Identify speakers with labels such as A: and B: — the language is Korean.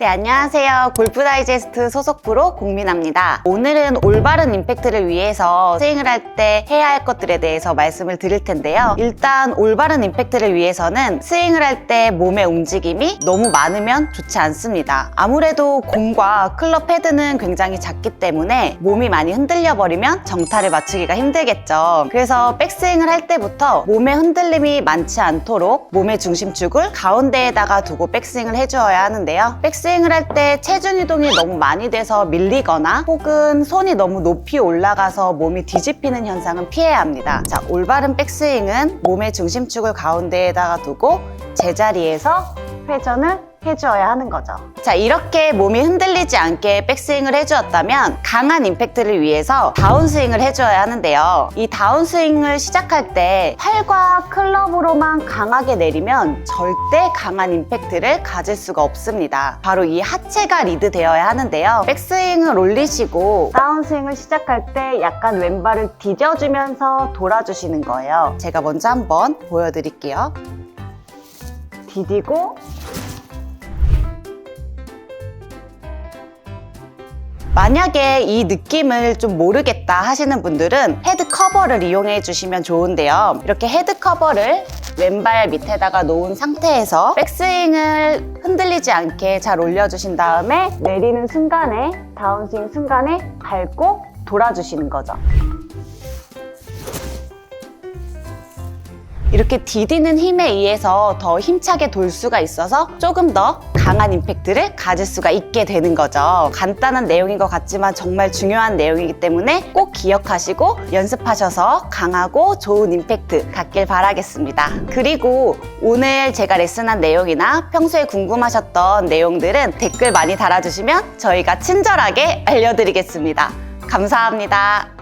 A: 네, 안녕하세요. 골프 다이제스트 소속 프로 공민아입니다. 오늘은 올바른 임팩트를 위해서 스윙을 할 때 해야 할 것들에 대해서 말씀을 드릴 텐데요. 일단 올바른 임팩트를 위해서는 스윙을 할 때 몸의 움직임이 너무 많으면 좋지 않습니다. 아무래도 공과 클럽 헤드는 굉장히 작기 때문에 몸이 많이 흔들려 버리면 정타를 맞추기가 힘들겠죠. 그래서 백스윙을 할 때부터 몸의 흔들림이 많지 않도록 몸의 중심축을 가운데에다가 두고 백스윙을 해주어야 하는데요. 백스윙 을 할 때 체중 이동이 너무 많이 돼서 밀리거나 혹은 손이 너무 높이 올라가서 몸이 뒤집히는 현상은 피해야 합니다. 자, 올바른 백스윙은 몸의 중심축을 가운데에다가 두고 제자리에서 회전을 해주어야 하는 거죠. 자, 이렇게 몸이 흔들리지 않게 백스윙을 해주었다면 강한 임팩트를 위해서 다운스윙을 해줘야 하는데요. 이 다운스윙을 시작할 때 팔과 클럽으로만 강하게 내리면 절대 강한 임팩트를 가질 수가 없습니다. 바로 이 하체가 리드 되어야 하는데요. 백스윙을 올리시고 다운스윙을 시작할 때 약간 왼발을 디뎌주면서 돌아주시는 거예요. 제가 먼저 한번 보여드릴게요. 디디고 만약에 이 느낌을 좀 모르겠다 하시는 분들은 헤드 커버를 이용해 주시면 좋은데요. 이렇게 헤드 커버를 왼발 밑에다가 놓은 상태에서 백스윙을 흔들리지 않게 잘 올려주신 다음에 내리는 순간에 다운스윙 순간에 밟고 돌아주시는 거죠. 이렇게 디디는 힘에 의해서 더 힘차게 돌 수가 있어서 조금 더 강한 임팩트를 가질 수가 있게 되는 거죠. 간단한 내용인 것 같지만 정말 중요한 내용이기 때문에 꼭 기억하시고 연습하셔서 강하고 좋은 임팩트 갖길 바라겠습니다. 그리고 오늘 제가 레슨한 내용이나 평소에 궁금하셨던 내용들은 댓글 많이 달아주시면 저희가 친절하게 알려드리겠습니다. 감사합니다.